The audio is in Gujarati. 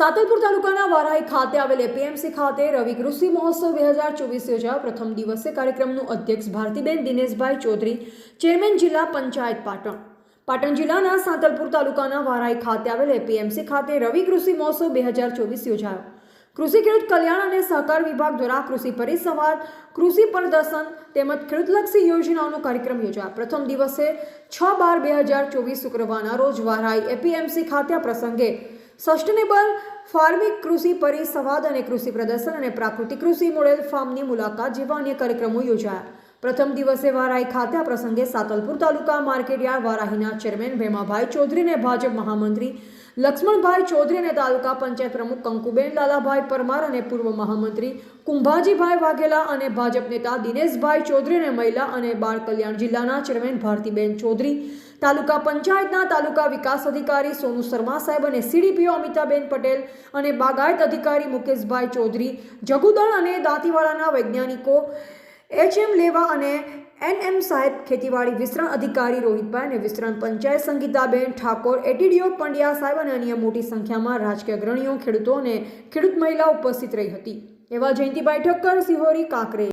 સાતલપુર તાલુકાના વારાઈ ખાતે આવેલ એપીએમસી ખાતે રવિ કૃષિ મહોત્સવ બે હજાર ચોવીસ યોજાયો. પ્રથમ દિવસે કાર્યક્રમનું અધ્યક્ષ ભારતીબેન દિનેશભાઈ ચૌધરી, ચેરમેન જિલ્લા પંચાયત પાટણ. પાટણ જિલ્લાના સાંતલપુર તાલુકાના વારાઈ ખાતે આવેલ એપીએમસી ખાતે રવિ કૃષિ મહોત્સવ બે હજાર ચોવીસ યોજાયો. કૃષિ ખેડૂત કલ્યાણ અને સહકાર વિભાગ દ્વારા કૃષિ પરિસંવાદ, કૃષિ પ્રદર્શન તેમજ ખેડૂતલક્ષી યોજનાઓનો કાર્યક્રમ યોજાયો. પ્રથમ દિવસે છ બાર બે હજાર ચોવીસ શુક્રવારના રોજ વારાઈ એપીએમસી ખાતે આ પ્રસંગે સસ્ટેનેબલ ફાર્મિંગ કૃષિ પરિસંવાદ અને કૃષિ પ્રદર્શન અને પ્રાકૃતિક કૃષિ મોડેલ ફાર્મની મુલાકાત જેવા અન્ય કાર્યક્રમો યોજાયા. પ્રથમ દિવસે વારાઈ ખાતે આ પ્રસંગે સાતલપુર તાલુકા માર્કેટયાર્ડ વારાહીના ચેરમેન ભેમાભાઈ ચૌધરી અને ભાજપ મહામંત્રી લક્ષ્મણભાઈ ચૌધરી અને તાલુકા પંચાયત પ્રમુખ કંકુબેન લાલાભાઈ પરમાર અને પૂર્વ મહામંત્રી કુંભાજીભાઈ વાઘેલા અને ભાજપ નેતા દિનેશભાઈ ચૌધરી અને મહિલા અને બાળ કલ્યાણ જિલ્લાના ચેરમેન ભારતીબેન ચૌધરી, તાલુકા પંચાયતના તાલુકા વિકાસ અધિકારી સોનુ શર્મા સાહેબ અને સીડીપીઓ અમિતાબેન પટેલ અને બાગાયત અધિકારી મુકેશભાઈ ચૌધરી, જગુદળ અને દાંતીવાડાના વૈજ્ઞાનિકો એચએમ લેવા અને એનએમ સાહેબ ખેતીવાડી વિસ્તરણ અધિકારી રોહિતભાઈ અને વિસ્તરણ પંચાયત સંગીતાબેન ઠાકોર, એટીડીઓ પંડ્યા સાહેબ અને અન્ય મોટી સંખ્યામાં રાજકીય અગ્રણીઓ, ખેડૂતો અને ખેડૂત મહિલા ઉપસ્થિત રહી હતી. એવા જયંતિભાઈ ઠક્કર, સિહોરી કાંકરે